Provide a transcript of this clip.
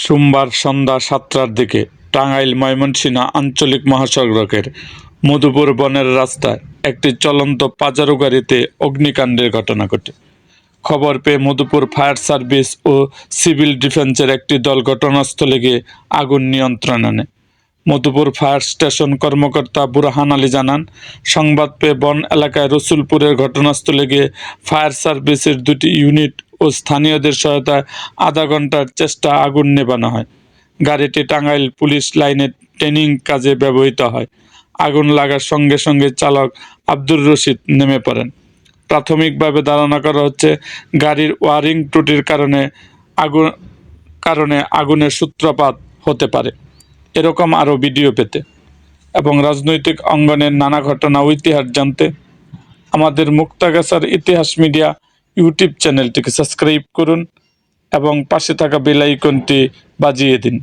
সোমবার সন্ধ্যা সাতটার দিকে টাঙ্গাইল ময়মনসিংহ আঞ্চলিক মহাসড়কের মধুপুর বনের রাস্তায় একটি চলন্ত পাজারো গাড়িতে অগ্নিকাণ্ডের ঘটনা ঘটে। খবর পেয়ে মধুপুর ফায়ার সার্ভিস ও সিভিল ডিফেন্সের একটি দল ঘটনাস্থলে গিয়ে আগুন নিয়ন্ত্রণ আনে। মধুপুর ফায়ার স্টেশন কর্মকর্তা বুরহান আলী জানান, সংবাদ পেয়ে বন এলাকায় রসুলপুরের ঘটনাস্থলে গিয়ে ফায়ার সার্ভিসের দুটি ইউনিট ও স্থানীয়দের সহায়তায় আধা ঘণ্টার চেষ্টা আগুন নেভানো হয়। গাড়িটি টাঙ্গাইল পুলিশ লাইনে ট্রেনিং কাজে ব্যবহৃত হয়। আগুন লাগার সঙ্গে সঙ্গে চালক আব্দুর রশিদ নেমে পড়েন। প্রাথমিকভাবে ধারণা করা হচ্ছে, গাড়ির ওয়ারিং ত্রুটির কারণে আগুন, কারণে আগুনের সূত্রপাত হতে পারে। এরকম আরও ভিডিও পেতে এবং রাজনৈতিক অঙ্গনের নানা ঘটনা ও ইতিহাস জানতে আমাদের মুক্তাগাছার ইতিহাস মিডিয়া ইউটিউব চ্যানেলটিকে সাবস্ক্রাইব করুন এবং পাশে থাকা বেল আইকনটি বাজিয়ে দিন।